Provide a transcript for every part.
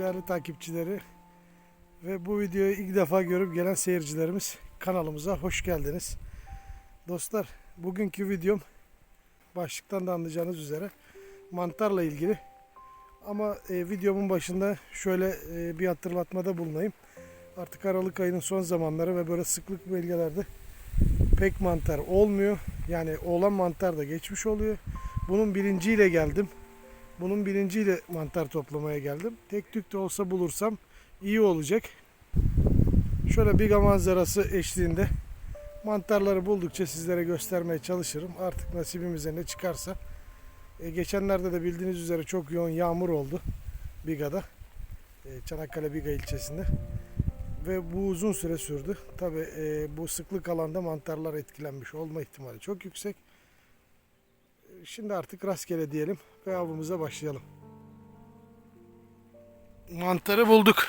değerli takipçileri ve bu videoyu ilk defa görüp gelen seyircilerimiz kanalımıza hoş geldiniz. Dostlar bugünkü videom başlıktan da anlayacağınız üzere mantarla ilgili. Ama e, videomun başında şöyle e, bir hatırlatmada bulunayım. Artık Aralık ayının son zamanları ve böyle sıklık bölgelerde pek mantar olmuyor. Yani olan mantar da geçmiş oluyor. Bunun bilinciyle geldim. Bunun bilinciyle mantar toplamaya geldim. Tek tük de olsa bulursam iyi olacak. Şöyle biga manzarası eşliğinde mantarları buldukça sizlere göstermeye çalışırım. Artık nasibimize ne çıkarsa. E, geçenlerde de bildiğiniz üzere çok yoğun yağmur oldu Biga'da. E, Çanakkale Biga ilçesinde. Ve bu uzun süre sürdü. Tabi bu sıklık alanda mantarlar etkilenmiş olma ihtimali çok yüksek. Şimdi artık rastgele diyelim ve avımıza başlayalım. Mantarı bulduk.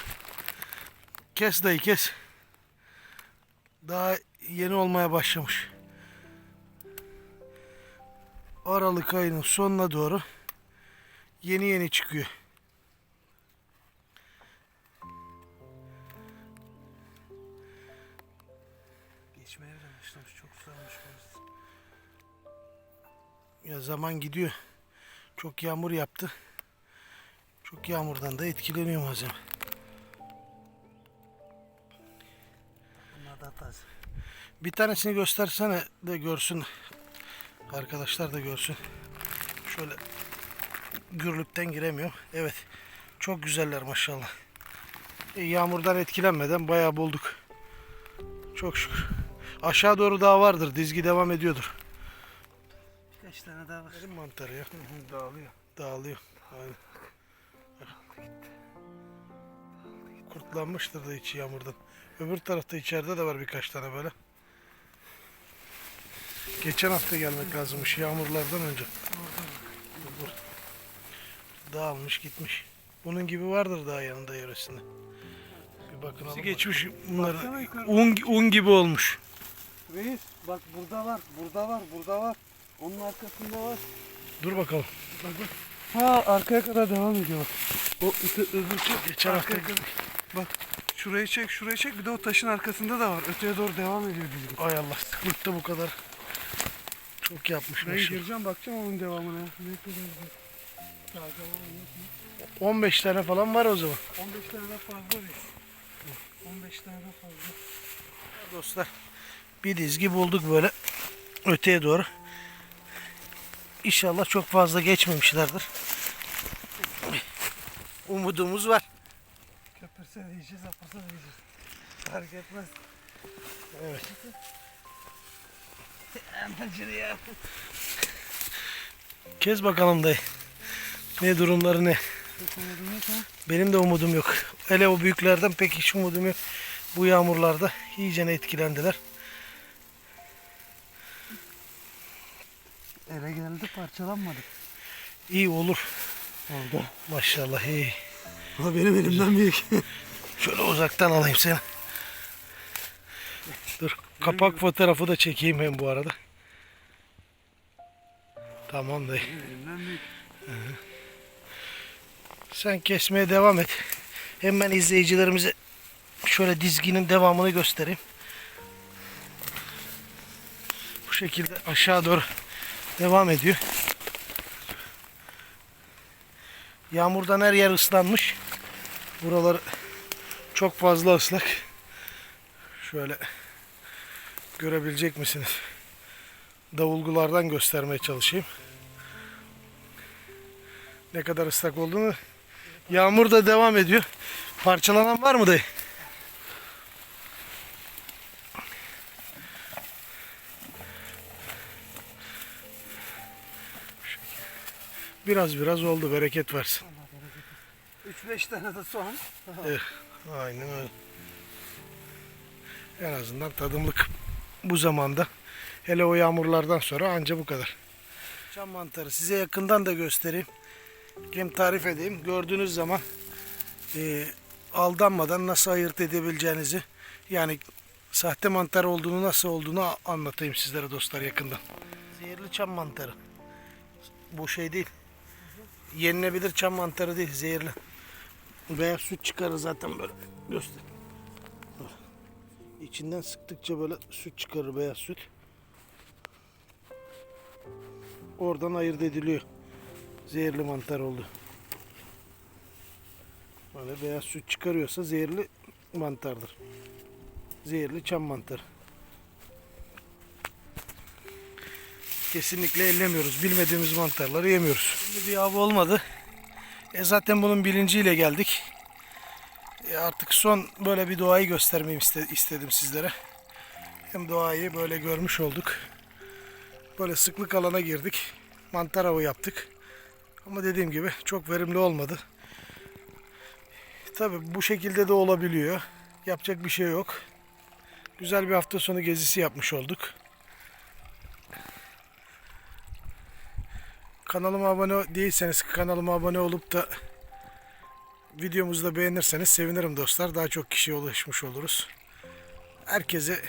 Kes dayı kes. Daha yeni olmaya başlamış. Aralık ayının sonuna doğru yeni yeni çıkıyor. Geçmeye bile başlamış. Çok güzelmiş burası. Ya zaman gidiyor. Çok yağmur yaptı. Çok yağmurdan da etkileniyor malzeme. Bunlar da taze. Bir tanesini göstersene de görsün. Arkadaşlar da görsün. Şöyle gürlükten giremiyor. Evet. Çok güzeller maşallah. E, yağmurdan etkilenmeden bayağı bulduk. Çok şükür. Aşağı doğru daha vardır. Dizgi devam ediyordur. Kaç tane daha var? Benim mantarı ya. Dağılıyor. Dağılıyor. Aynen. Kurtlanmıştır da içi yağmurdan. Öbür tarafta içeride de var birkaç tane böyle. Geçen hafta gelmek lazımmış yağmurlardan önce. Dağılmış gitmiş. Bunun gibi vardır daha yanında yöresinde. Bir bakın. Nasıl geçmiş bunlar. Un, un gibi olmuş. Reis bak burada var, burada var, burada var. Onun arkasında var. Dur bakalım. Bak bak. Ha arkaya kadar devam ediyor bak. O öbür çek. Geçen hafta arkaya kadar. Bak şurayı çek, şurayı çek. Bir de o taşın arkasında da var. Öteye doğru devam ediyor dizgi. Ay Allah sıklıkta bu kadar. Çok yapmış Ben gireceğim bakacağım onun devamına. Ne kadar. Daha devam yok mu? 15 tane falan var o zaman. 15 tane fazla reis. 15 tane fazla. Dostlar bir dizgi bulduk böyle öteye doğru. İnşallah çok fazla geçmemişlerdir. Umudumuz var. Köpürse de yiyeceğiz, apırsa da yiyeceğiz. Fark etmez. Evet. Ya. Kez bakalım dayı. Ne durumları ne? Benim de umudum yok. Hele o büyüklerden pek hiç umudum yok. Bu yağmurlarda iyice etkilendiler. Eve geldi parçalanmadık. İyi olur. Oldu. Maşallah iyi. Ama benim elimden büyük. Şöyle uzaktan alayım seni. Dur kapak fotoğrafı da çekeyim hem bu arada. Tamam dayı. Sen kesmeye devam et. Hem ben izleyicilerimize şöyle dizginin devamını göstereyim. Bu şekilde aşağı doğru devam ediyor. Yağmurdan her yer ıslanmış. Buralar çok fazla ıslak. Şöyle görebilecek misiniz? Davulgulardan göstermeye çalışayım. Ne kadar ıslak olduğunu Yağmur da devam ediyor. Parçalanan var mı dayı? Biraz biraz oldu bereket versin. 3-5 tane de soğan. Aynen öyle. En azından tadımlık bu zamanda. Hele o yağmurlardan sonra anca bu kadar. Çam mantarı size yakından da göstereyim. Hem tarif edeyim. Gördüğünüz zaman e, aldanmadan nasıl ayırt edebileceğinizi yani sahte mantar olduğunu nasıl olduğunu anlatayım sizlere dostlar yakından. Zehirli çam mantarı. Bu şey değil. Yenilebilir çam mantarı değil zehirli. Beyaz süt çıkarır zaten böyle. Göster. İçinden sıktıkça böyle süt çıkarır beyaz süt. Oradan ayırt ediliyor. Zehirli mantar oldu. Böyle beyaz süt çıkarıyorsa zehirli mantardır. Zehirli çam mantarı. Kesinlikle ellemiyoruz. Bilmediğimiz mantarları yemiyoruz. Şimdi bir av olmadı. E zaten bunun bilinciyle geldik. E artık son böyle bir doğayı göstermemi iste- istedim sizlere. Hem doğayı böyle görmüş olduk. Böyle sıklık alana girdik. Mantar avı yaptık. Ama dediğim gibi çok verimli olmadı. Tabi bu şekilde de olabiliyor. Yapacak bir şey yok. Güzel bir hafta sonu gezisi yapmış olduk. Kanalıma abone değilseniz kanalıma abone olup da videomuzu da beğenirseniz sevinirim dostlar. Daha çok kişiye ulaşmış oluruz. Herkese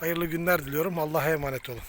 hayırlı günler diliyorum. Allah'a emanet olun.